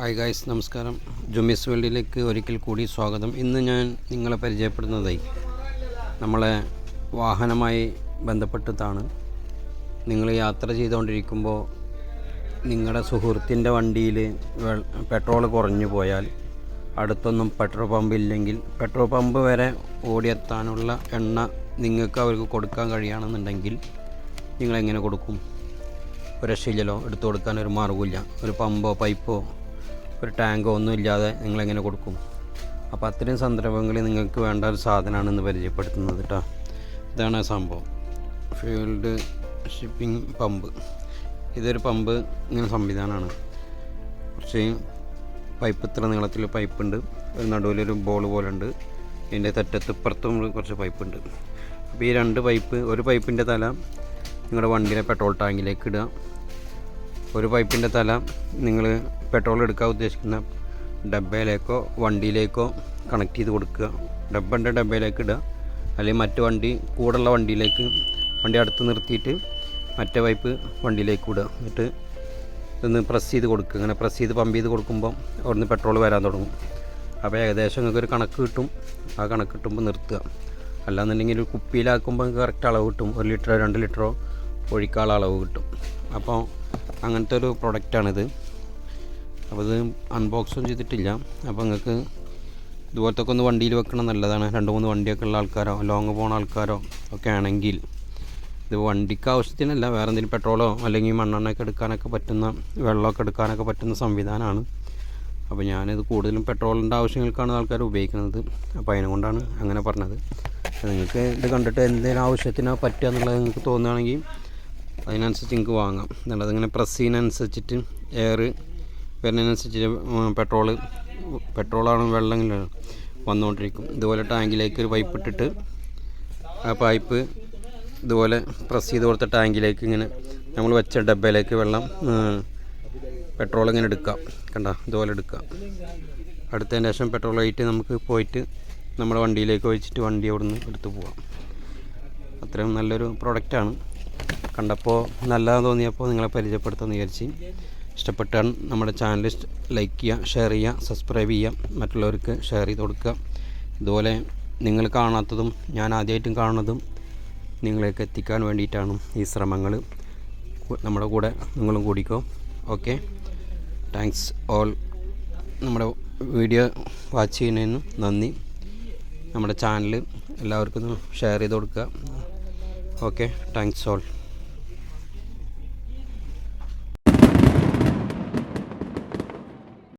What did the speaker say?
Hi guys നമസ്കാരം. ജുമിസ് വേൾഡിലേക്ക് ഒരിക്കൽ കൂടി സ്വാഗതം. ഇന്ന് ഞാൻ നിങ്ങളെ പരിചയപ്പെടുന്നതായി നമ്മളെ വാഹനമായി ബന്ധപ്പെട്ടതാണ്. നിങ്ങൾ യാത്ര ചെയ്തുകൊണ്ടിരിക്കുമ്പോൾ നിങ്ങളുടെ സുഹൃത്തിന്റെ വണ്ടിയിൽ പെട്രോൾ കുറഞ്ഞു പോയാൽ അടുത്തൊന്നും പെട്രോൾ പമ്പ് ഇല്ലെങ്കിൽ പെട്രോൾ പമ്പ് വരെ ഓടിയെത്താനുള്ള എണ്ണ നിങ്ങൾക്ക് അവർക്ക് കൊടുക്കാൻ കഴിയുകയാണെന്നുണ്ടെങ്കിൽ നിങ്ങളെങ്ങനെ കൊടുക്കും? ഒരു രക്ഷയില്ലല്ലോ എടുത്തു കൊടുക്കാൻ ഒരു മാർഗമില്ല ഒരു പമ്പോ പൈപ്പോ ഒരു ടാങ്കോ ഒന്നും ഇല്ലാതെ നിങ്ങളെങ്ങനെ കൊടുക്കും? അപ്പോൾ അത്രയും സന്ദർഭങ്ങളിൽ നിങ്ങൾക്ക് വേണ്ട ഒരു സാധനമാണെന്ന് പരിചയപ്പെടുത്തുന്നത് കേട്ടോ ഇതാണ് സംഭവം. ഫീൽഡ് ഷിപ്പിംഗ് പമ്പ് ഇതൊരു പമ്പ് ഇങ്ങനെ സംവിധാനമാണ്. കുറച്ച് പൈപ്പ് ഇത്ര നീളത്തിൽ പൈപ്പുണ്ട് ഒരു നടുവിലൊരു ബോൾ പോലെ ഉണ്ട് ഇതിന്റെ തെറ്റത്ത് ഇപ്പുറത്തും കുറച്ച് പൈപ്പ് ഉണ്ട്. അപ്പോൾ ഈ രണ്ട് പൈപ്പ് ഒരു പൈപ്പിന്റെ തല നിങ്ങളുടെ വണ്ടിയിലെ പെട്രോൾ ടാങ്കിലേക്ക് ഇടുക. ഒരു പൈപ്പിന്റെ തല നിങ്ങൾ പെട്രോൾ എടുക്കാൻ ഉദ്ദേശിക്കുന്ന ഡബ്ബയിലേക്കോ വണ്ടിയിലേക്കോ കണക്ട് ചെയ്ത് കൊടുക്കുക. ഡബ്ബന്റെ ഡബ്ബയിലേക്ക് ഇടുക. അല്ലെങ്കിൽ മറ്റു വണ്ടി കൂടുള്ള വണ്ടിയിലേക്ക് വണ്ടി അടുത്ത് നിർത്തിയിട്ട് മറ്റേ പൈപ്പ് വണ്ടിയിലേക്ക് വിടുക എന്നിട്ട് ഇതൊന്ന് പ്രസ് ചെയ്ത് കൊടുക്കുക. ഇങ്ങനെ പ്രസ് ചെയ്ത് പമ്പ് ചെയ്ത് കൊടുക്കുമ്പോൾ അവിടുന്ന് പെട്രോൾ വരാൻ തുടങ്ങും. അപ്പോൾ ഏകദേശം നിങ്ങൾക്ക് ഒരു കണക്ക് കിട്ടും. ആ കണക്ക് കിട്ടുമ്പോൾ നിർത്തുക. അല്ലാന്നുണ്ടെങ്കിൽ ഒരു കുപ്പിയിലാക്കുമ്പോൾ കറക്റ്റ് അളവ് കിട്ടും. ഒരു ലിറ്ററോ രണ്ട് ലിറ്ററോ ഒഴിക്കാനുള്ള അളവ് കിട്ടും. അപ്പോൾ അങ്ങനത്തെ ഒരു പ്രൊഡക്റ്റാണിത് അപ്പോൾ ഇത് അൺബോക്സും ചെയ്തിട്ടില്ല. അപ്പോൾ നിങ്ങൾക്ക് ഇതുപോലത്തെ ഒക്കെ ഒന്ന് വണ്ടിയിൽ വെക്കണം നല്ലതാണ്. രണ്ട് മൂന്ന് വണ്ടിയൊക്കെ ഉള്ള ആൾക്കാരോ ലോങ് പോകുന്ന ആൾക്കാരോ ഒക്കെ ആണെങ്കിൽ ഇത് വണ്ടിക്ക് ആവശ്യത്തിനല്ല വേറെ എന്തെങ്കിലും പെട്രോളോ അല്ലെങ്കിൽ മണ്ണെണ്ണയൊക്കെ എടുക്കാനൊക്കെ പറ്റുന്ന വെള്ളമൊക്കെ എടുക്കാനൊക്കെ പറ്റുന്ന സംവിധാനമാണ്. അപ്പോൾ ഞാനിത് കൂടുതലും പെട്രോളിന്റെ ആവശ്യങ്ങൾക്കാണ് ആൾക്കാർ ഉപയോഗിക്കുന്നത്. അപ്പോൾ അതിനുകൊണ്ടാണ് അങ്ങനെ പറഞ്ഞത്. നിങ്ങൾക്ക് ഇത് കണ്ടിട്ട് എന്തെങ്കിലും ആവശ്യത്തിനോ പറ്റുക എന്നുള്ളത് നിങ്ങൾക്ക് തോന്നുകയാണെങ്കിൽ അതിനനുസരിച്ച് നിങ്ങൾക്ക് വാങ്ങാം. എന്നുള്ളത് ഇങ്ങനെ പ്രസ് ചെയ്യുന്നതനുസരിച്ചിട്ട് എയർ വരുന്നതിനനുസരിച്ച് പെട്രോൾ പെട്രോളാണ് വെള്ളം വന്നുകൊണ്ടിരിക്കും. ഇതുപോലെ ടാങ്കിലേക്ക് ഒരു പൈപ്പ് ഇട്ടിട്ട് ആ പൈപ്പ് ഇതുപോലെ പ്രസ് ചെയ്ത് കൊടുത്ത ടാങ്കിലേക്ക് ഇങ്ങനെ നമ്മൾ വെച്ച ഡബ്ബയിലേക്ക് വെള്ളം പെട്രോൾ ഇങ്ങനെ എടുക്കാം. കണ്ട? ഇതുപോലെ എടുക്കാം. അടുത്തതിന് ശേഷം പെട്രോൾ ആയിട്ട് നമുക്ക് പോയിട്ട് നമ്മുടെ വണ്ടിയിലേക്ക് ഒഴിച്ചിട്ട് വണ്ടി അവിടെ നിന്ന് എടുത്ത് പോവാം. അത്രയും നല്ലൊരു പ്രൊഡക്റ്റാണ് കണ്ടപ്പോൾ നല്ലതാന്ന് തോന്നിയപ്പോൾ നിങ്ങളെ പരിചയപ്പെടുത്താമെന്ന് വിചാരിച്ച്. ഇഷ്ടപ്പെട്ടാൽ നമ്മുടെ ചാനൽ ലൈക്ക് ചെയ്യുക ഷെയർ ചെയ്യുക സബ്സ്ക്രൈബ് ചെയ്യുക മറ്റുള്ളവർക്ക് ഷെയർ ചെയ്ത് കൊടുക്കുക. ഇതുപോലെ നിങ്ങൾ കാണാത്തതും ഞാൻ ആദ്യമായിട്ടും കാണുന്നതും നിങ്ങളെയൊക്കെ എത്തിക്കാൻ വേണ്ടിയിട്ടാണ് ഈ ശ്രമങ്ങൾ നമ്മുടെ കൂടെ നിങ്ങളും കൂടിക്കോ. ഓക്കെ താങ്ക്സ് ഓൾ നമ്മുടെ വീഡിയോ വാച്ച് ചെയ്യുന്നതിന് നന്ദി. നമ്മുടെ ചാനൽ എല്ലാവർക്കും ഷെയർ ചെയ്ത് കൊടുക്കുക. Okay thanks all